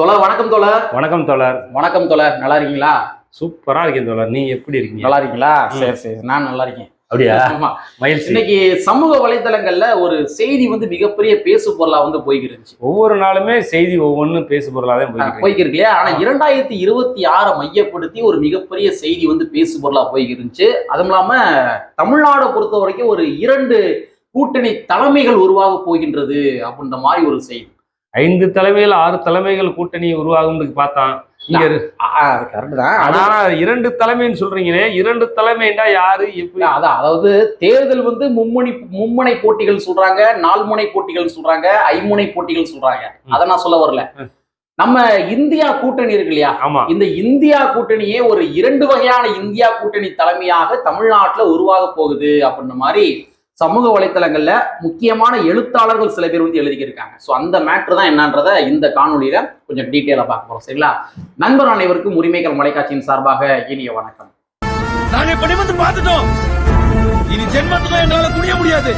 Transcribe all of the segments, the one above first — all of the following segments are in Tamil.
தோழர் வணக்கம் தோழர். வணக்கம் தோழர். வணக்கம் தோழர். நல்லா இருக்கீங்களா? சூப்பரா இருக்கேன் தோழர். நீங்க எப்படி இருக்கீங்க? நல்லா இருக்கீங்களா. சரி சரி. நான் நல்லா இருக்கேன். அப்படியா? ஆமா. இன்னைக்கு சமூக வலைத்தளங்கள்ல ஒரு செய்தி வந்து மிகப்பெரிய பேசு பொருளா வந்து போய்கிருந்துச்சு ஒவ்வொரு நாளுமே செய்தி ஒவ்வொன்றும் பேசு பொருளாக தான். போய்க்கிருக்கு இல்லையா? ஆனா இரண்டாயிரத்தி இருபத்தி ஆறை மையப்படுத்தி ஒரு மிகப்பெரிய செய்தி வந்து பேசு பொருளா போய்கிருந்துச்சு அதுவும் இல்லாம தமிழ்நாடை பொறுத்த வரைக்கும் ஒரு இரண்டு கூட்டணி தலைமைகள் உருவாக போகின்றது அப்படின்ற மாதிரி ஒரு செய்தி. ஐந்து தலைமைகள் ஆறு தலைமைகள் கூட்டணி உருவாகும்னு பார்த்தான் இரண்டு தலைமைன்னு சொல்றீங்களே இரண்டு தலைமைன்னா யாரு? அதான் அதாவது தேர்தல் வந்து மும்முனை மும்முனை போட்டிகள் சொல்றாங்க நால்முனை போட்டிகள் சொல்றாங்க ஐமுனை போட்டிகள் சொல்றாங்க. அதை நான் சொல்ல வரல. நம்ம இந்தியா கூட்டணி இருக்கு இல்லையா? ஆமா. இந்த இந்தியா கூட்டணியே ஒரு இரண்டு வகையான இந்தியா கூட்டணி தலைமையாக தமிழ்நாட்டுல உருவாக போகுது அப்படின்ற மாதிரி சமூக வலைத்தளங்கள்ல முக்கியமான எழுத்தாளர்கள் சில பேர் வந்து எழுதியிருக்காங்க ஸோ அந்த மேட்ரு தான் என்னன்றத இந்த காணொலியில கொஞ்சம் டீட்டெயிலாக பார்க்க போறோம். சரிங்களா? நண்பர் அனைவருக்கும் உரிமைகள் மலைக்காட்சியின் சார்பாக இனிய வணக்கம். நாங்க இப்படி வந்து பார்த்துட்டோம். இனி ஜென்மத்துல எங்களால குடிய முடியாது.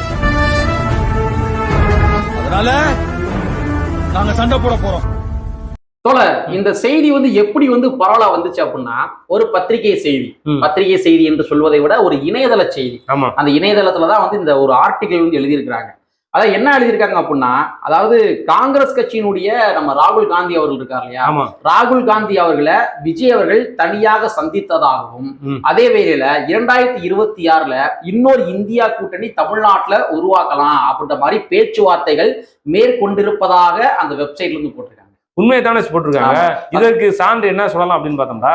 அதனால நாங்க சண்டை போட போறோம். தோழர் இந்த செய்தி வந்து எப்படி வந்து பரவலா வந்துச்சு அப்படின்னா ஒரு பத்திரிகை செய்தி. பத்திரிகை செய்தி என்று சொல்வதை விட ஒரு இணையதள செய்தி. அந்த இணையதளத்துல தான் வந்து இந்த ஒரு ஆர்டிகல் வந்து எழுதியிருக்கிறாங்க. அதான் என்ன எழுதியிருக்காங்க அப்படின்னா அதாவது காங்கிரஸ் கட்சியினுடைய நம்ம ராகுல் காந்தி அவர்கள் இருக்கார் இல்லையா? ராகுல் காந்தி அவர்களை விஜய் அவர்கள் தனியாக சந்தித்ததாகவும். அதே வேளையில இரண்டாயிரத்தி இருபத்தி ஆறுல இன்னொரு இந்தியா கூட்டணி தமிழ்நாட்டுல உருவாக்கலாம் அப்படின்ற மாதிரி பேச்சுவார்த்தைகள் மேற்கொண்டிருப்பதாக அந்த வெப்சைட்ல இருந்து போட்டிருக்காங்க. உண்மையை தானே போட்டிருக்காங்க. இதற்கு சான்று என்ன சொல்லலாம் அப்படின்னு பார்த்தோம்னா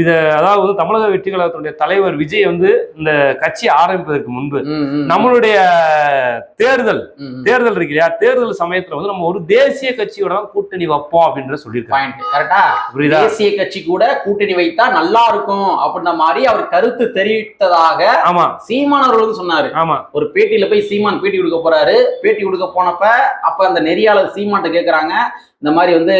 இத அதாவது தமிழக வெற்றி கழகத்தினுடைய தலைவர் விஜய் வந்து இந்த கட்சி ஆரம்பிப்பதற்கு முன்பு நம்மளுடைய தேர்தல். தேர்தல் இருக்கு இல்லையா? தேர்தல் சமயத்துல வந்து நம்ம ஒரு தேசிய கட்சியோட தான் கூட்டணி வைப்போம் அப்படின்ற சொல்லியிருக்காங்க. கரெக்டா புரியுதா? தேசிய கட்சி கூட கூட்டணி வைத்தா நல்லா இருக்கும் அப்படின்ற மாதிரி அவர் கருத்து தெரிவித்ததாக ஆமா. சீமான் அவர்கள் வந்து சொன்னாரு. ஆமா. ஒரு பேட்டியில போய் சீமான் பேட்டி கொடுக்க போறாரு. பேட்டி கொடுக்க போனப்ப அப்ப அந்த நெறியாளர் சீமான்ட்ட கேக்குறாங்க. இந்த மாதிரி வந்து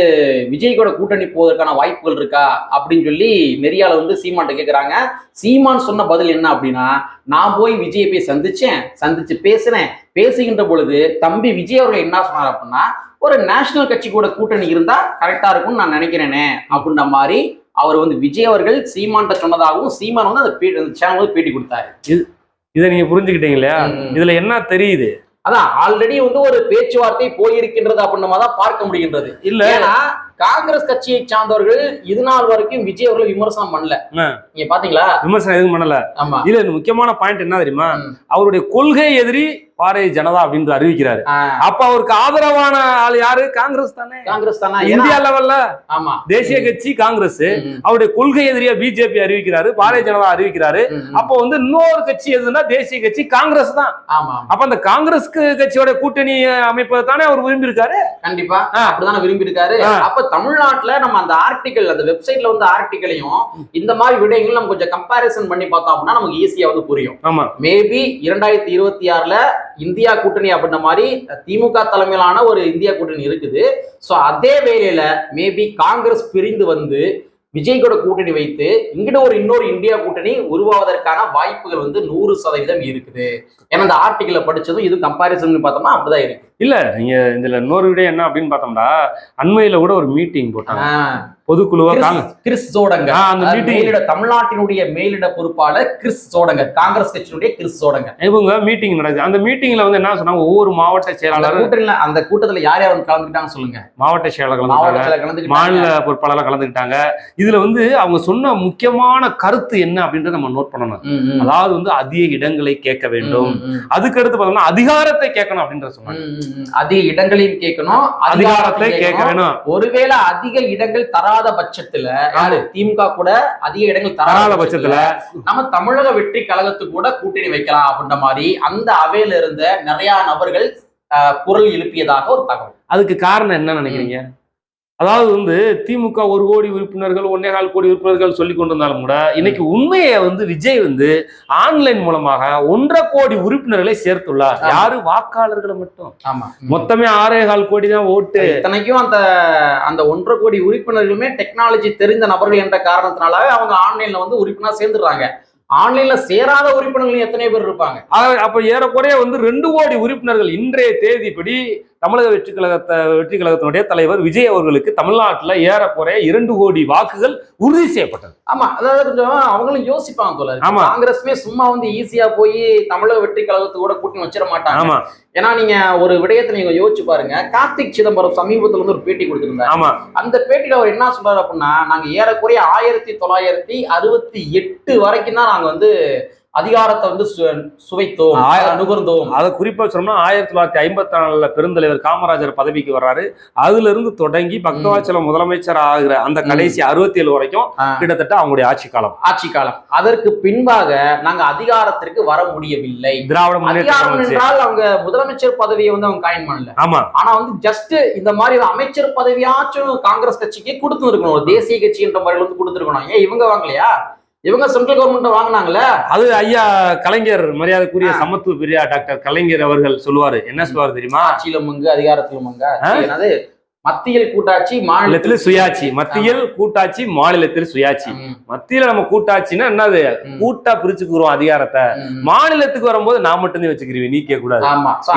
விஜய் கூட கூட்டணி போவதற்கான வாய்ப்புகள் இருக்கா அப்படின்னு சொல்லி நெறியாளர் வந்து சீமான்ட்ட கேக்குறாங்க. சீமான் சொன்ன பதில் என்ன அப்படின்னா நான் போய் விஜயை போய் சந்திச்சேன் சந்திச்சு பேசினேன் பேசுகின்ற பொழுது தம்பி விஜய் அவர்கள் என்ன சொன்னார் அப்படின்னா ஒரு நேஷனல் கட்சி கூட கூட்டணி இருந்தா கரெக்டா இருக்கும்னு நான் நினைக்கிறேனே அப்படின்ற மாதிரி அவர் வந்து விஜய் அவர்கள் சீமான்ட்ட சொன்னதாகவும் சீமான் வந்து அந்த சேனல் வந்து பேட்டி கொடுத்தாரு. இதை நீங்க புரிஞ்சுக்கிட்டீங்க இல்லையா. இதுல என்ன தெரியுது? அதான் ஆல்ரெடி வந்து ஒரு பேச்சுவார்த்தை போயிருக்கின்றது அப்படின்ற தான் பார்க்க முடிகின்றது. இல்ல. ஏன்னா காங்கிரஸ் கட்சியை சார்ந்தவர்கள் இது நாள் வரைக்கும் விஜய் அவர்களை விமர்சனம் பண்ணல. நீங்க பாத்தீங்களா? விமர்சனம் எதுவும் பண்ணல. ஆமா. இதுல முக்கியமான பாயிண்ட் என்ன தெரியுமா. அவருடைய கொள்கை எதிரி பாரதிய ஜனதா அப்படின்னு அறிவிக்கிறாரு. அப்ப அவருக்கு ஆதரவான ஆள் யாரு? காங்கிரஸ் தானே. காங்கிரஸ் தானா. இந்தியா லெவல்ல ஆமா. தேசிய கட்சி காங்கிரஸ். அவருடைய கொள்கை எதிரியா பிஜேபி அறிவிக்கிறாரு பாரதிய ஜனதா அறிவிக்கிறாரு. அப்போ வந்து இன்னொரு கட்சி எதுன்னா தேசிய கட்சி காங்கிரஸ் தான். ஆமா அப்ப அந்த காங்கிரஸ் கட்சியோட கூட்டணி அமைப்பதை தானே அவர் விரும்பி இருக்காரு கண்டிப்பா. அப்படிதானே விரும்பி இருக்காரு. அப்ப தமிழ்நாட்டுல நம்ம அந்த ஆர்டிகல் அந்த வெப்சைட்ல வந்து ஆர்டிகளையும் இந்த மாதிரி விடயங்கள் நம்ம கொஞ்சம் கம்பாரிசன் பண்ணி பார்த்தோம் அப்படின்னா நமக்கு ஈஸியா வந்து புரியும். ஆமா. மேபி இரண்டாயிரத்தி இருபத்தி ஆறுல இந்தியா கூட்டணி அப்படின்ற மாதிரி திமுக தலைமையிலான ஒரு இந்தியா கூட்டணி இருக்குது. ஸோ அதே வேளையில மேபி காங்கிரஸ் பிரிந்து வந்து விஜய் கூட கூட்டணி வைத்து இங்கிட்ட ஒரு இன்னொரு இந்தியா கூட்டணி உருவாவதற்கான வாய்ப்புகள் வந்து நூறு சதவீதம் இருக்குது. ஏன்னா இந்த ஆர்டிக்கலை படிச்சதும் இது கம்பாரிசன் பார்த்தோம்னா அப்படிதான் இருக்கு. இல்ல நீங்க இதுல இன்னொரு விட என்ன அப்படின்னு பார்த்தோம்னா அண்மையில கூட ஒரு மீட்டிங் போட்டாங்க. பொதுக்குழுவா கிறிஸ்- ஆ, அந்த. மேலிட தமிழ்நாட்டினுடைய மேலிட பொறுப்பாளர் கிறிஸ் ஜோடங்கர் காங்கிரஸ் கட்சியினுடைய கிறிஸ் ஜோடங்கர் இவங்க மீட்டிங் நடக்குது. அந்த மீட்டிங்ல வந்து என்ன சொன்னாங்க? ஒவ்வொரு மாவட்ட செயலாளர் கூட்டணியில அந்த கூட்டத்துல யார் யார் கலந்துக்கிட்டாங்க சொல்லுங்க. மாவட்ட செயலாளர் கலந்துக்கிட்டாங்க. மாநில பொறுப்பாளர் கலந்துக்கிட்டாங்க. இதுல வந்து அவங்க சொன்ன முக்கியமான கருத்து என்ன அப்படின்றத நம்ம நோட் பண்ணணும். அதாவது வந்து அதிக இடங்களை கேட்க வேண்டும். ம், ம், அதுக்கு அடுத்து பார்த்தோம்னா அதிகாரத்தை கேட்கணும் அப்படின்றத சொன்னாங்க. அதிக இடங்களையும் கேட்கணும் அதிகாரத்தை கேட்க கேட்கணும். ஒருவேளை அதிக இடங்கள் தராத பட்சத்துல யாரு? திமுக கூட அதிக இடங்கள் தராத பட்சத்துல நம்ம தமிழக வெற்றி கழகத்துக்கு கூட கூட்டணி வைக்கலாம் அப்படின்ற மாதிரி அந்த அவையில இருந்த நிறைய நபர்கள் குரல் எழுப்பியதாக ஒரு தகவல். அதுக்கு காரணம் என்ன நினைக்கிறீங்க? அதாவது வந்து திமுக ஒரு கோடி உறுப்பினர்கள் ஒன்னே கால் கோடி உறுப்பினர்கள் சொல்லி கொண்டு இருந்தாலும் கூட இன்னைக்கு உண்மையை வந்து விஜய் வந்து ஆன்லைன் மூலமாக ஒன்றரை கோடி உறுப்பினர்களை சேர்த்துள்ளார். யாரு? வாக்காளர்களை மட்டும். ஆமா. மொத்தமே ஆறே கால் கோடி தான் ஓட்டு. இத்தனைக்கும் அந்த அந்த ஒன்றரை கோடி உறுப்பினர்களுமே டெக்னாலஜி தெரிந்த நபர்கள் என்ற காரணத்தினால அவங்க ஆன்லைன்ல வந்து உறுப்பினர் சேர்ந்துடுறாங்க. ஆன்லைன்ல சேராத உறுப்பினர்கள் எத்தனை பேர் இருப்பாங்க. அப்ப ஏறக்குறைய வந்து ரெண்டு கோடி உறுப்பினர்கள் இன்றைய தேதிப்படி தமிழக வெற்றி கழகத்தை வெற்றி கழகத்தினுடைய தலைவர் விஜய் அவர்களுக்கு தமிழ்நாட்டுல ஏறக்குறைய இரண்டு கோடி வாக்குகள் உறுதி செய்யப்பட்டது. ஆமா அதாவது கொஞ்சம் அவங்களும் யோசிப்பாங்க தோழர். ஆமா. காங்கிரஸ்மே சும்மா வந்து ஈஸியா போய் தமிழக வெற்றி கூட கூட்டணி வச்சிட மாட்டாங்க. ஆமா. ஏன்னா நீங்க ஒரு விடயத்தை நீங்க யோசிச்சு பாருங்க. கார்த்திக் சிதம்பரம் சமீபத்துல வந்து ஒரு பேட்டி கொடுத்திருந்தாரு. ஆமா. அந்த பேட்டியில அவர் என்ன சொல்றாரு அப்படின்னா நாங்க ஏறக்குறைய ஆயிரத்தி தொள்ளாயிரத்தி அறுபத்தி எட்டு வரைக்கும் தான் நாங்க வந்து அதிகாரத்தை வந்து சுவைத்தோம் நுகர்ந்தோம். அதை குறிப்பா சொன்னோம்னா ஆயிரத்தி தொள்ளாயிரத்தி ஐம்பத்தி நாலுல பெருந்தலைவர் காமராஜர் பதவிக்கு வர்றாரு. அதுல இருந்து தொடங்கி பக்தவாச்சலம் முதலமைச்சர் ஆகிற அந்த கடைசி அறுபத்தி ஏழு வரைக்கும். கிட்டத்தட்ட அவங்களுடைய ஆட்சி காலம். ஆட்சி காலம். அதற்கு பின்பாக நாங்க அதிகாரத்திற்கு வர முடியவில்லை. திராவிட முன்னேற்ற அதிகாரம் கழகம் வச்சு. என்றால் அவங்க முதலமைச்சர் பதவியை வந்து அவங்க காயின் பண்ணல. ஆமா. ஆனா வந்து ஜஸ்ட் இந்த மாதிரி அமைச்சர் பதவியாச்சும் காங்கிரஸ் கட்சிக்கு கொடுத்து இருக்கணும் ஒரு தேசிய கட்சின்ற மாதிரி வந்து கொடுத்துருக்கணும். ஏன் இவங்க வாங்கலையா? இவங்க சென்ட்ரல் கவர்மெண்ட் வாங்கினாங்களே? அது ஐயா கலைஞர் மரியாதைக்குரிய. சமத்துவ பிரியா டாக்டர் கலைஞர் அவர்கள் சொல்லுவாரு. என்ன சொல்லுவாரு தெரியுமா? ஆட்சியில மங்கு அதிகாரத்திலும் மங்க. ஆ? என்னது? மத்தியில் கூட்டாட்சி மாநிலத்தில் சுயாட்சி. மத்தியில் கூட்டாட்சி மாநிலத்தில் சுயாட்சி. மத்தியில நம்ம கூட்டாட்சின்னா என்னது? கூட்டா பிரிச்சுக்குறோம் அதிகாரத்தை. மாநிலத்துக்கு வரும்போது நான் மட்டும்தான் வச்சுக்கிறீங்க நீக்க கூடாது.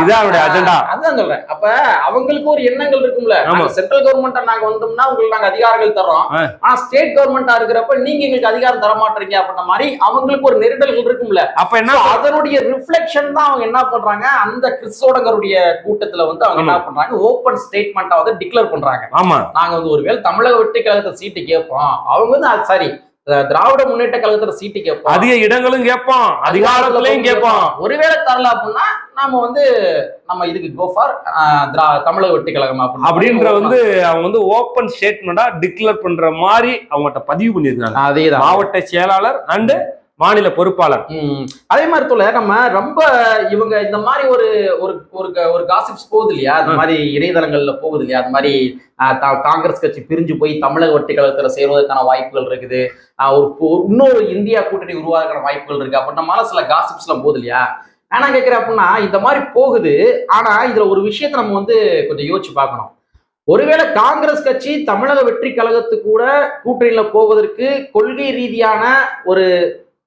இதான் அவருடைய agenda. அதான் சொல்றேன். அப்ப அவங்களுக்கு ஒரு எண்ணங்கள் இருக்கும்ல. சென்ட்ரல் கவர்மெண்ட் நாங்க வந்தோம்னா உங்களுக்கு நாங்க அதிகாரங்கள் தர்றோம். ஆ. ஆனா ஸ்டேட் கவர்மெண்டா இருக்கிறப்ப நீங்க எங்களுக்கு அதிகாரம் தர மாட்டீங்க அப்படின்ற மாதிரி அவங்களுக்கு ஒரு நெருடல்கள் இருக்கும்ல. அப்ப என்ன அதனுடைய ரிஃப்ளெக்ஷன் தான் அவங்க என்ன பண்றாங்க? அந்த கிறிஸ்தோடங்கருடைய கூட்டத்துல வந்து அவங்க என்ன பண்றாங்க? ஓப்பன் ஸ்டேட்மெண்ட்டா வந்து டிக்ளேர் பண்றாங்க. ஆமா. நாங்க வந்து ஒருவேளை தமிழக வெற்றி கழகத்தை சீட்டு கேட்போம். அவங்க வந்து அது சரி திராவிட முன்னேற்ற கழகத்துல சீட்டு கேட்போம். அதிக இடங்களும் கேட்பான் அதிகாரத்திலையும் கேட்பான் ஒருவேளை தரல அப்படின்னா நாம வந்து நம்ம இதுக்கு கோ ஃபார் தமிழக வெற்றி கழகம் அப்படின்ற வந்து அவங்க வந்து ஓப்பன் ஸ்டேட்மெண்டா டிக்ளேர் பண்ற மாதிரி அவங்ககிட்ட பதிவு பண்ணியிருக்காங்க. அதேதான். மாவட்ட செயலாளர் அண்ட் மாநில பொறுப்பாளர். அதே மாதிரி தொலை நம்ம ரொம்ப இவங்க இந்த மாதிரி ஒரு ஒரு ஒரு ஒரு காசிப்ஸ் போகுது இல்லையா? அந்த மாதிரி இணையதளங்கள்ல போகுது இல்லையா? அந்த மாதிரி காங்கிரஸ் கட்சி பிரிஞ்சு போய் தமிழக வெற்றி கழகத்துல சேருவதற்கான வாய்ப்புகள் இருக்குது. ஒரு இன்னொரு இந்தியா கூட்டணி உருவாகிறதுக்கான வாய்ப்புகள் இருக்கு. அப்படின்ற மாதிரி சில காசிப்ஸ் எல்லாம் போகுது இல்லையா? என்ன கேட்கிறேன் அப்படின்னா இந்த மாதிரி போகுது. ஆனா இதுல ஒரு விஷயத்தை நம்ம வந்து கொஞ்சம் யோசிச்சு பார்க்கணும். ஒருவேளை காங்கிரஸ் கட்சி தமிழக வெற்றி கழகத்து கூட கூட்டணியில போவதற்கு கொள்கை ரீதியான ஒரு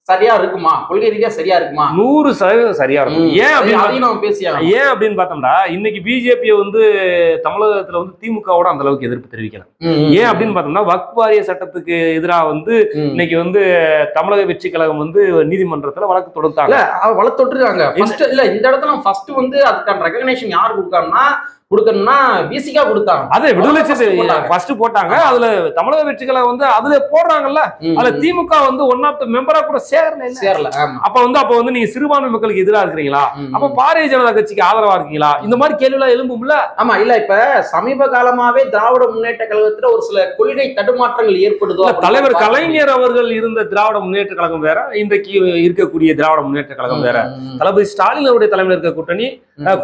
சரியா இருக்குமா? கொள்கை ரீதியா சரியா இருக்குமா? நூறு சதவீதம் சரியா இருக்கும். ஏன் அப்படின்னு நம்ம பேசியாங்க ஏன் அப்படின்னு பார்த்தோம்னா இன்னைக்கு பிஜேபியை வந்து தமிழகத்துல வந்து திமுகவோட அந்த அளவுக்கு எதிர்ப்பு தெரிவிக்கல. ஏன் அப்படின்னு பார்த்தோம்னா வக்ஃப் வாரிய சட்டத்துக்கு எதிராக வந்து இன்னைக்கு வந்து தமிழக வெற்றி கழகம் வந்து நீதிமன்றத்துல வழக்கு தொடுத்தாங்க. வளர்த்தொட்டுருக்காங்க ஃபர்ஸ்ட் இல்ல இந்த இடத்துல ஃபர்ஸ்ட் வந்து அதுக்கான ரெகக்னேஷன் யார் கொடுக்காருன்னா கொடுக்கணும்னா விசிகா கொடுத்தாங்க அதே விடுதலை. ஃபர்ஸ்ட் போட்டாங்க. அதுல தமிழக வெற்றி கழகம் வந்து அதுல போடுறாங்கல்ல. அதுல திமுக வந்து ஒன் ஆஃப் த மெம்பரா கூட சேரல. சேரல அப்ப வந்து அப்ப வந்து நீங்க சிறுபான்மை மக்களுக்கு எதிரா இருக்கிறீங்களா. அப்ப பாரதிய ஜனதா கட்சிக்கு ஆதரவா இருக்கீங்களா? இந்த மாதிரி கேள்வி எல்லாம் எழும்பும்ல? ஆமா இல்ல இப்ப சமீப காலமாவே திராவிட முன்னேற்ற கழகத்துல ஒரு சில கொள்கை தடுமாற்றங்கள் ஏற்படுதோ தலைவர் கலைஞர் அவர்கள் இருந்த திராவிட முன்னேற்ற கழகம் வேற இன்றைக்கு இருக்கக்கூடிய திராவிட முன்னேற்ற கழகம் வேற. தளபதி ஸ்டாலின் அவருடைய தலைமையில் இருக்க கூட்டணி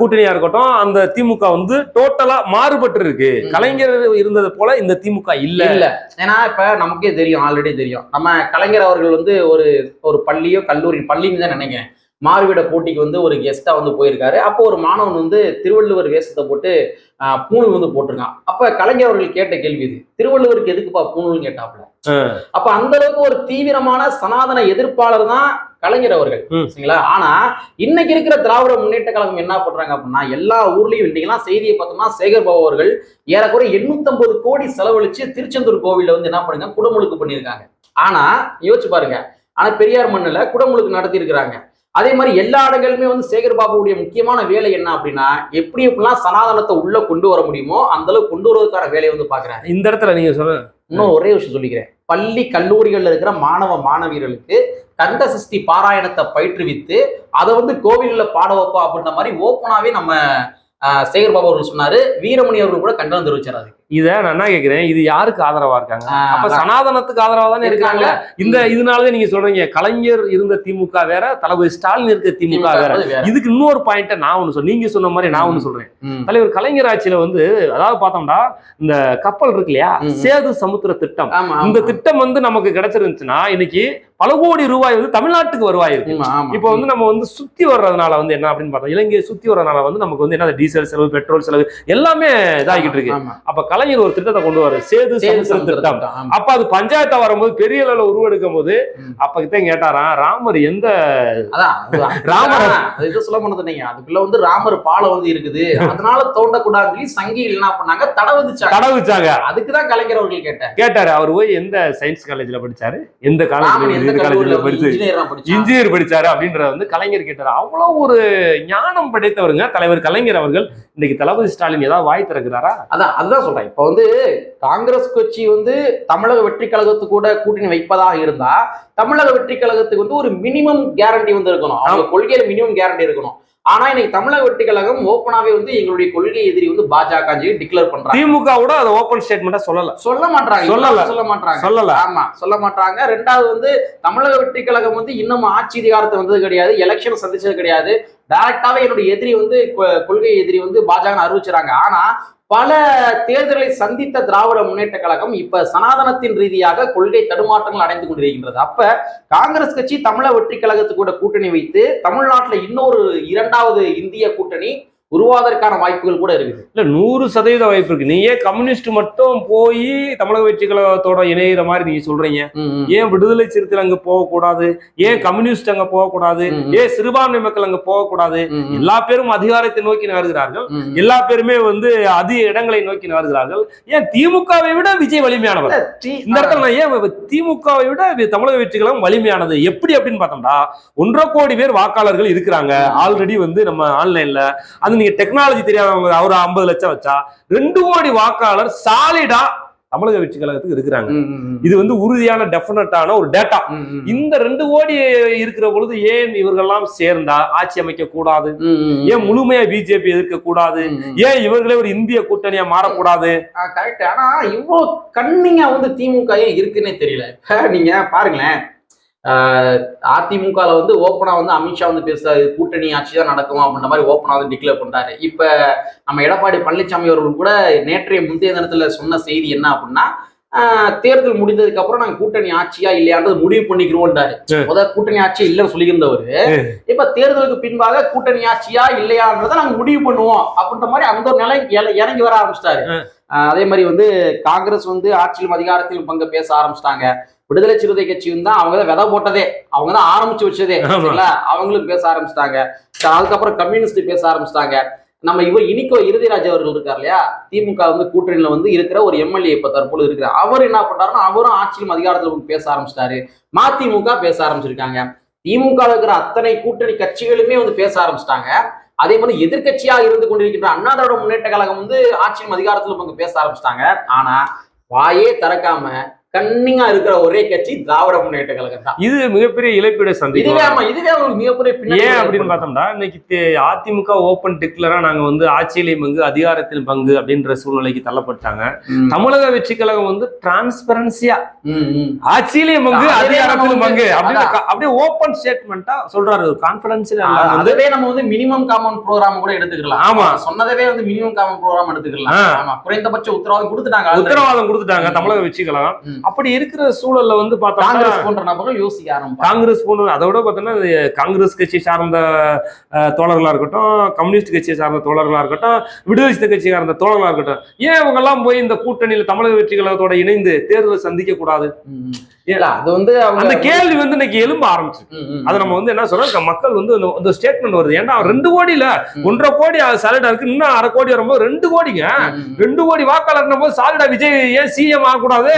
கூட்டணியா இருக்கட்டும் அந்த திமுக வந்து டோட்டலா மாறுபட்டு இருக்கு. கலைஞர் இருந்தது போல இந்த திமுக இல்ல. இல்ல. ஏன்னா இப்ப நமக்கே தெரியும் ஆல்ரெடி தெரியும். நம்ம கலைஞர் அவர்கள் வந்து ஒரு ஒரு பள்ளியோ கல்லூரி பள்ளின்னு தான் நினைக்கிறேன். மாறுவிட போட்டிக்கு வந்து ஒரு கெஸ்டா வந்து போயிருக்காரு. அப்போ ஒரு மாணவன் வந்து திருவள்ளுவர் வேஷத்தை போட்டு பூணூல் வந்து போட்டிருக்கான். அப்ப கலைஞர் அவர்கள் கேட்ட கேள்வி இது. திருவள்ளுவருக்கு எதுக்குப்பா பூணூல் கேட்டாப்ல? அப்ப அந்த அளவுக்கு ஒரு தீவிரமான சனாதன எதிர்ப்பாளர் தான் கலைஞர் அவர்கள். சரிங்களா? ஆனா இன்னைக்கு இருக்கிற திராவிட முன்னேற்ற கழகம் என்ன பண்றாங்க அப்படின்னா எல்லா ஊர்லயும் இன்னைக்கெல்லாம் செய்தியை பார்த்தோம்னா சேகர் பாபு அவர்கள் ஏறக்குறை 850 கோடி செலவழிச்சு திருச்செந்தூர் கோவில்ல வந்து என்ன பண்ணுங்க குடமுழுக்கு பண்ணியிருக்காங்க. ஆனா யோசிச்சு பாருங்க. ஆனா பெரியார் மண்ணுல குடமுழுக்கு நடத்தி இருக்கிறாங்க அதே மாதிரி எல்லா இடங்களுமே வந்து சேகர் பாபுவுடைய முக்கியமான வேலை என்ன அப்படின்னா எப்படி எப்படிலாம் சனாதனத்தை உள்ள கொண்டு வர முடியுமோ அந்த அளவுக்கு கொண்டு வருவதற்கான வேலையை வந்து பாக்குறாங்க இந்த இடத்துல நீங்க சொன்ன இன்னும் ஒரே விஷயம் சொல்லிக்கிறேன். பள்ளி கல்லூரிகளில் இருக்கிற மாணவ மாணவியர்களுக்கு கந்த சஷ்டி பாராயணத்தை பயிற்றுவித்து அதை வந்து கோவிலில் பாட வைப்போம் அப்படின்ற மாதிரி ஓப்பனாகவே நம்ம சேகர் பாபு அவர்கள் சொன்னாரு. வீரமணி அவர்கள் கூட கண்டனம் தெரிவிச்சார் அதுக்கு. இத நான் என்ன கேக்குறேன் இது யாருக்கு ஆதரவா இருக்காங்க அப்ப. சனாதனத்துக்கு ஆதரவா தானே இருக்காங்க இந்த இதனாலதான் நீங்க சொல்றீங்க கலைஞர் இருந்த திமுக வேற தளபதி ஸ்டாலின் இருக்க திமுக வேற. இதுக்கு இன்னொரு பாயிண்ட நான் ஒண்ணு சொல்றேன் நீங்க சொன்ன மாதிரி நான் ஒண்ணு சொல்றேன். தலைவர் கலைஞர் ஆட்சியில வந்து அதாவது பார்த்தோம்னா இந்த கப்பல் இருக்கு இல்லையா. சேது சமுத்திர திட்டம் இந்த. திட்டம் வந்து நமக்கு கிடைச்சிருந்துச்சுன்னா இன்னைக்கு பல கோடி ரூபாய் வந்து தமிழ்நாட்டுக்கு வருவாய் இருக்கு. இப்போ வந்து நம்ம வந்து சுத்தி வர்றதுனால வந்து என்ன அப்படின்னு பார்த்தோம் இலங்கையை சுத்தி வர்றதுனால வந்து நமக்கு வந்து என்ன டீசல் செலவு பெட்ரோல் செலவு எல்லாமே இதாகிட்டு இருக்கு. அப்ப கலை கலைஞர் ஒரு திட்டத்தை கொண்டு வர சேது சேது திட்டம். அப்ப அது பஞ்சாயத்தா வரும்போது பெரிய அளவுல உருவெடுக்கும் போது ம். அப்பதான் கேட்டாராம் ராமர் எந்த ராமர். இது சொல்ல மாட்டேங்க அதுக்குள்ள வந்து ராமர் பாலம் வந்து இருக்குது. அதனால தோண்டக்கூடாதுன்னு சொல்லி சங்கிகள் என்ன பண்ணாங்க தடை விதிச்சாங்க. தடை வச்சாங்க அதுக்குதான் கலைஞர் அவர்கள் கேட்டார். கேட்டாரு அவர் போய் எந்த சயின்ஸ் காலேஜ்ல படிச்சாரு? எந்த காலேஜ்ல எந்த காலேஜ்ல படிச்சு இன்ஜினியர் படிச்சாரு அப்படின்றத வந்து கலைஞர் கேட்டாரு. அவ்வளவு ஒரு ஞானம் படைத்தவருங்க தலைவர் கலைஞர் அவர்கள். இன்னைக்கு தளபதி ஸ்டாலின் ஏதாவது வாய் திறக்கிறாரா? அதான் அதுதான் சொல்றேன். இப்ப வந்து காங்கிரஸ் கட்சி வந்து தமிழக வெற்றி கழகத்து கூட கூட்டணி வைப்பதாக இருந்தா தமிழக வெற்றி கழகத்துக்கு வந்து ஒரு மினிமம் கேரண்டி வந்து இருக்கணும் அவங்க கொள்கையில மினிமம் கேரண்டி இருக்கணும். ஆனா இன்னைக்கு தமிழக வெற்றி கழகம் ஓப்பனாவே வந்து எங்களுடைய கொள்கை எதிரி வந்து பாஜக டிக்ளேர் பண்றாங்க. திமுக கூட அதை ஓபன் ஸ்டேட்மெண்டா சொல்லல. சொல்ல மாட்டாங்க சொல்லல. சொல்ல மாட்டாங்க சொல்லல. ஆமா சொல்ல மாட்டாங்க ரெண்டாவது வந்து தமிழக வெற்றி கழகம் வந்து இன்னும் ஆட்சி அதிகாரத்தை வந்தது கிடையாது. எலெக்ஷன் சந்திச்சது கிடையாது. டைரக்டாவே என்னுடைய எதிரி வந்து கொள்கை எதிரி வந்து பாஜக அறிவிச்சாங்க ஆனா பல தேர்தலை சந்தித்த திராவிட முன்னேற்ற கழகம் இப்ப சனாதனத்தின் ரீதியாக கொள்கை தடுமாற்றங்கள் அடைந்து கொண்டிருக்கின்றது. அப்ப காங்கிரஸ் கட்சி தமிழ வெற்றி கழகத்து கூட கூட்டணி வைத்து தமிழ்நாட்டில் இன்னொரு இரண்டாவது இந்திய கூட்டணி உருவாவதற்கான வாய்ப்புகள் கூட இருக்குது. இல்ல நூறு சதவீத வாய்ப்பு இருக்கு. நீ ஏன் கம்யூனிஸ்ட் மட்டும் போய் தமிழக வெற்றி கழகத்தோட இணையிற மாதிரி நீங்க சொல்றீங்க. ஏன் விடுதலை சிறுத்தைகள் அங்க போகக்கூடாது? ஏன் கம்யூனிஸ்ட் அங்க போகக்கூடாது. ஏன் சிறுபான்மை மக்கள் அங்க போகக்கூடாது? எல்லா பேரும் அதிகாரத்தை நோக்கி நகர்கிறார்கள். எல்லா பேருமே வந்து அதிக இடங்களை நோக்கி நகர்கிறார்கள். ஏன் திமுகவை விட விஜய் வலிமையானவர்? இந்த இடத்துல நான் ஏன் திமுகவை விட தமிழக வெற்றி கழகம் வலிமையானது? எப்படி அப்படின்னு பார்த்தோம்னா ஒன்றரை கோடி பேர் வாக்காளர்கள் இருக்கிறாங்க. ஆல்ரெடி வந்து நம்ம ஆன்லைன்ல. அது நீங்க டெக்னாலஜி தெரியாதவங்க அவர் ஐம்பது லட்சம் வச்சா ரெண்டு கோடி வாக்காளர் சாலிடா தமிழக வெற்றி கழகத்துக்கு இருக்கிறாங்க. இது வந்து உறுதியான டெஃபினட்டான ஒரு டேட்டா இந்த ரெண்டு கோடி இருக்கிற பொழுது ஏன் இவர்கள்லாம் சேர்ந்தா ஆட்சி அமைக்க கூடாது? ஏன் முழுமையா பிஜேபி எதிர்க்க கூடாது? ஏன் இவர்களே ஒரு இந்திய கூட்டணியா மாறக்கூடாது? கரெக்ட் ஆனா இவ்வளவு கண்ணிங்கா வந்து திமுக இருக்குன்னே தெரியல. நீங்க பாருங்களேன். அதிமுகல வந்து ஓப்பனா வந்து அமித்ஷா வந்து பேசுறாரு கூட்டணி ஆட்சி தான் நடக்கும் அப்படின்ற மாதிரி ஓப்பனா வந்து டிக்ளேர் பண்றாரு. இப்ப நம்ம எடப்பாடி பழனிசாமி அவர்கள் கூட நேற்றைய முந்தைய தினத்துல சொன்ன செய்தி என்ன அப்படின்னா தேர்தல் முடிந்ததுக்கு அப்புறம் நாங்க கூட்டணி ஆட்சியா இல்லையான்றது முடிவு பண்ணிக்கிறோம்ன்றாரு. ம். முதல் கூட்டணி ஆட்சி இல்லைன்னு சொல்லியிருந்தவரு. இப்ப தேர்தலுக்கு பின்பாக கூட்டணி ஆட்சியா இல்லையான்றதை நாங்க முடிவு பண்ணுவோம் அப்படின்ற மாதிரி அந்த ஒரு நிலை இறங்கி வர ஆரம்பிச்சிட்டாரு. அதே மாதிரி வந்து காங்கிரஸ் வந்து ஆட்சியிலும் அதிகாரத்திலும் பங்கு பேச ஆரம்பிச்சிட்டாங்க. விடுதலை சிறுத்தை கட்சியும் தான் அவங்க தான் விதை போட்டதே. அவங்க தான் ஆரம்பிச்சு வச்சதே. சரிங்களா? அவங்களும் பேச ஆரம்பிச்சிட்டாங்க. அதுக்கப்புறம் கம்யூனிஸ்ட் பேச ஆரம்பிச்சிட்டாங்க. நம்ம இவர் இனிக்கோ இறுதிராஜ் அவர்கள் இருக்கார் இல்லையா? திமுக வந்து கூட்டணியில வந்து இருக்கிற ஒரு எம்எல்ஏ இப்ப தற்போது இருக்கிறார். அவர் என்ன பண்றாருன்னா அவரும் ஆட்சியிலும் அதிகாரத்துல பேச ஆரம்பிச்சிட்டாரு. மதிமுக பேச ஆரம்பிச்சிருக்காங்க. திமுக இருக்கிற அத்தனை கூட்டணி கட்சிகளுமே வந்து பேச ஆரம்பிச்சிட்டாங்க. அதே மாதிரி எதிர்க்கட்சியா இருந்து கொண்டிருக்கின்ற அண்ணா திராவிட முன்னேற்ற கழகம் வந்து ஆட்சியும் அதிகாரத்திலும் வந்து பேச ஆரம்பிச்சிட்டாங்க. ஆனா வாயே திறக்காம கண்ணிங்கா இருக்கிற ஒரே கட்சி திராவிட முன்னேற்ற கழகம் தான் இது மிகப்பெரிய இழப்பீடு இதுவே சந்திக்கும் ஆமா இதுவே அவங்களுக்கு மிகப்பெரிய ஏன் அப்படின்னு. பார்த்தோம்னா இன்னைக்கு அதிமுக ஓபன் டிக்ளரா நாங்க வந்து ஆட்சியிலே பங்கு அதிகாரத்தில் பங்கு அப்படின்ற சூழ்நிலைக்கு தள்ளப்பட்டாங்க. தமிழக வெற்றி கழகம் வந்து டிரான்ஸ்பரன்சியா. ஆட்சியிலேயும் பங்கு அதிகாரத்திலும் பங்கு அப்படின்னு அப்படியே ஓப்பன் ஸ்டேட்மெண்டா சொல்றாரு வந்து அதுவே நம்ம வந்து மினிமம் காமன் ப்ரோக்ராம் கூட எடுத்துக்கலாம் ஆமா. சொன்னதவே வந்து மினிமம் காமன் ப்ரோக்ராம் எடுத்துக்கலாம். ஆமா குறைந்தபட்ச உத்தரவாதம் கொடுத்துட்டாங்க. உத்தரவாதம் கொடுத்துட்டாங்க. தமிழக வெற்றி கழகம். அப்படி இருக்கிற சூழல்ல வந்து பார்த்தோம்னா காங்கிரஸ் போன்ற நபர்கள் யோசிக்க ஆரம்பிப்பாங்க. காங்கிரஸ் போன அதை விட பார்த்தோன்னா காங்கிரஸ் கட்சி சார்ந்த தோழர்களா இருக்கட்டும் கம்யூனிஸ்ட் கட்சியை சார்ந்த தோழர்களா இருக்கட்டும் விடுதலை கட்சி சார்ந்த தோழர்களா இருக்கட்டும் ஏன் இவங்க எல்லாம் போய் இந்த கூட்டணியில தமிழக வெற்றி கழகத்தோட இணைந்து தேர்தலை சந்திக்க கூடாது அது வந்து அந்த கேள்வி வந்து இன்னைக்கு எலும்ப ஆரம்பிச்சு. அதை நம்ம வந்து என்ன சொல்றோம்? மக்கள் வந்து இந்த- ஸ்டேட்மெண்ட் வருது. ஏன்டா ரெண்டு கோடியில. ஒன்றரை கோடி சாலிடா இருக்கு. இன்னும் அரை கோடி வரும்போது ரெண்டு கோடிங்க. ரெண்டு கோடி வாக்காளர் போது சாலிடா விஜய் ஏன் சிஎம் ஆகக்கூடாது?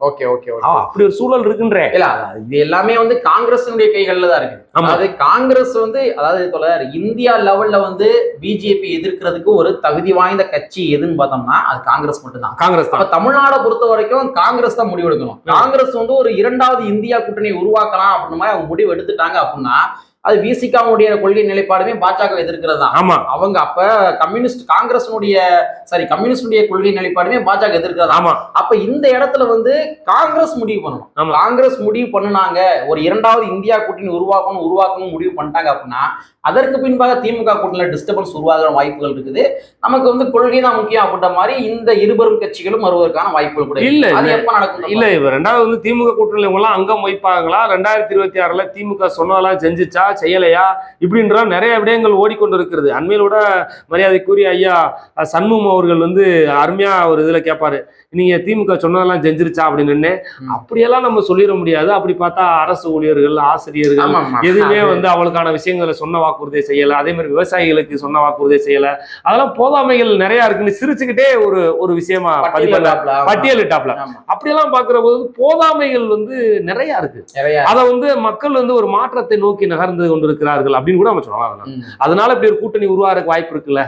ஓகே ஓகே அப்படி ஒரு சூழல் இருக்குன்ற. இல்ல இது எல்லாமே வந்து காங்கிரசினுடைய கைகள்ல தான் இருக்கு. அதாவது காங்கிரஸ் வந்து அதாவது இந்தியா லெவல்ல வந்து பிஜேபி எதிர்க்கிறதுக்கு ஒரு தகுதி வாய்ந்த கட்சி எதுன்னு பார்த்தோம்னா அது காங்கிரஸ் மட்டும்தான். காங்கிரஸ் அப்ப தான் தமிழ்நாடை பொறுத்த வரைக்கும் காங்கிரஸ் தான் முடிவெடுக்கணும் காங்கிரஸ் வந்து ஒரு இரண்டாவது இந்தியா கூட்டணியை உருவாக்கலாம் அப்படின்ற மாதிரி அவங்க முடிவு எடுத்துட்டாங்க அப்படின்னா அது விசிகாவுடைய கொள்கை நிலைப்பாடுமே பாஜக எதிர்க்கிறது தான். ஆமா. அவங்க அப்ப கம்யூனிஸ்ட் காங்கிரஸினுடைய சாரி கம்யூனிஸ்டுடைய கொள்கை நிலைப்பாடுமே பாஜக எதிர்க்கிறது ஆமா. அப்ப இந்த இடத்துல வந்து காங்கிரஸ் முடிவு பண்ணணும். காங்கிரஸ் முடிவு பண்ணுனாங்க ஒரு இரண்டாவது இந்தியா கூட்டணி உருவாக்கணும் உருவாக்கணும் முடிவு பண்ணிட்டாங்க அப்படின்னா அதற்கு பின்பாக திமுக கூட்டணியில் டிஸ்டர்பன்ஸ் உருவாகிற வாய்ப்புகள் இருக்குது. நமக்கு வந்து கொள்கை தான் முக்கியம் அப்படின்ற மாதிரி இந்த இருபெரும் கட்சிகளும் வருவதற்கான வாய்ப்புகள் கூட இல்ல. அது. எப்ப நடக்கும் இல்ல இப்ப ரெண்டாவது வந்து திமுக கூட்டணியில எல்லாம் அங்கம் வைப்பாங்களா? ரெண்டாயிரத்தி இருபத்தி ஆறுல திமுக சொன்னதெல்லாம் செஞ்சுச்சா செய்யலையா? இப்படின்ற நிறைய விடயங்கள் ஓடிக்கொண்டு இருக்கிறது அண்மையிலோட மரியாதைக்குரிய ஐயா சண்முகம் அவர்கள் வந்து அருமையா ஒரு இதுல கேட்பாரு நீங்க திமுக சொன்னதெல்லாம் செஞ்சிருச்சா அப்படின்னு. அப்படியெல்லாம் நம்ம சொல்லிட முடியாது. அப்படி பார்த்தா அரசு ஊழியர்கள் ஆசிரியர்கள். எதுவுமே வந்து அவளுக்கான விஷயங்களை சொன்ன வாக்குறுதியை செய்யல. அதே மாதிரி விவசாயிகளுக்கு சொன்ன வாக்குறுதியை செய்யல. அதெல்லாம் போதாமைகள் நிறைய இருக்குன்னு சிரிச்சுக்கிட்டே ஒரு ஒரு விஷயமா பட்டியலிட்டாப்ல. அப்படியெல்லாம் பாக்குற போது போதாமைகள் வந்து நிறைய இருக்கு. அதை வந்து மக்கள் வந்து ஒரு மாற்றத்தை நோக்கி நகர்ந்து கொண்டிருக்கிறார்கள் அப்படின்னு கூட நம்ம சொல்லலாம் அதனால. இப்படி ஒரு கூட்டணி உருவாகிறதுக்கு வாய்ப்பு இருக்குல்ல?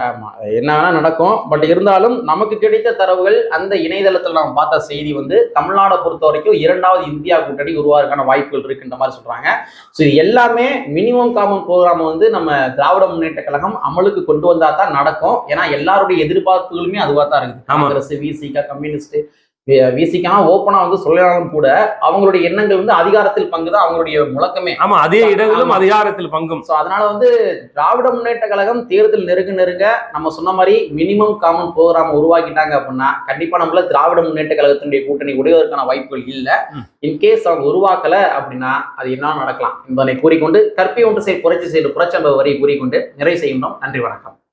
என்ன வேணா நடக்கும். பட் இருந்தாலும் நமக்கு கிடைத்த தரவுகள் அந்த இணையதளத்தில் நாம் பார்த்த செய்தி வந்து தமிழ்நாடை பொறுத்த வரைக்கும் இரண்டாவது இந்தியா கூட்டணி உருவாகிறதுக்கான வாய்ப்புகள் இருக்குன்ற மாதிரி சொல்றாங்க. ஸோ இது எல்லாமே மினிமம் காமன் ப்ரோக்ராம் வந்து நம்ம திராவிட முன்னேற்ற கழகம் அமலுக்கு கொண்டு வந்தா தான் நடக்கும். ஏன்னா எல்லாருடைய எதிர்பார்ப்புகளுமே அதுவாக தான் இருக்குது. காங்கிரஸ் விசிகா கம்யூனிஸ்ட் விசிகா ஓப்பனா வந்து சொல்லலாலும் கூட அவங்களுடைய எண்ணங்கள் வந்து அதிகாரத்தில் பங்கு தான் அவங்களுடைய முழக்கமே. ஆமா அதே இடங்களும். அதிகாரத்தில் பங்கும். ஸோ அதனால வந்து திராவிட முன்னேற்ற கழகம் தேர்தல் நெருங்க நெருங்க நம்ம சொன்ன மாதிரி மினிமம் காமன் ப்ரோக்ராம் உருவாக்கிட்டாங்க அப்படின்னா கண்டிப்பா நம்மள திராவிட முன்னேற்ற கழகத்தினுடைய கூட்டணி உடைவதற்கான வாய்ப்புகள் இல்லை. இன்கேஸ் அவங்க உருவாக்கல அப்படின்னா அது என்ன நடக்கலாம் என்பதனை கூறிக்கொண்டு கற்பை ஒன்று செயல் புரட்சி செயல் புரட்சி வரை கூறிக்கொண்டு நிறைவு செய்கின்றோம். நன்றி வணக்கம்.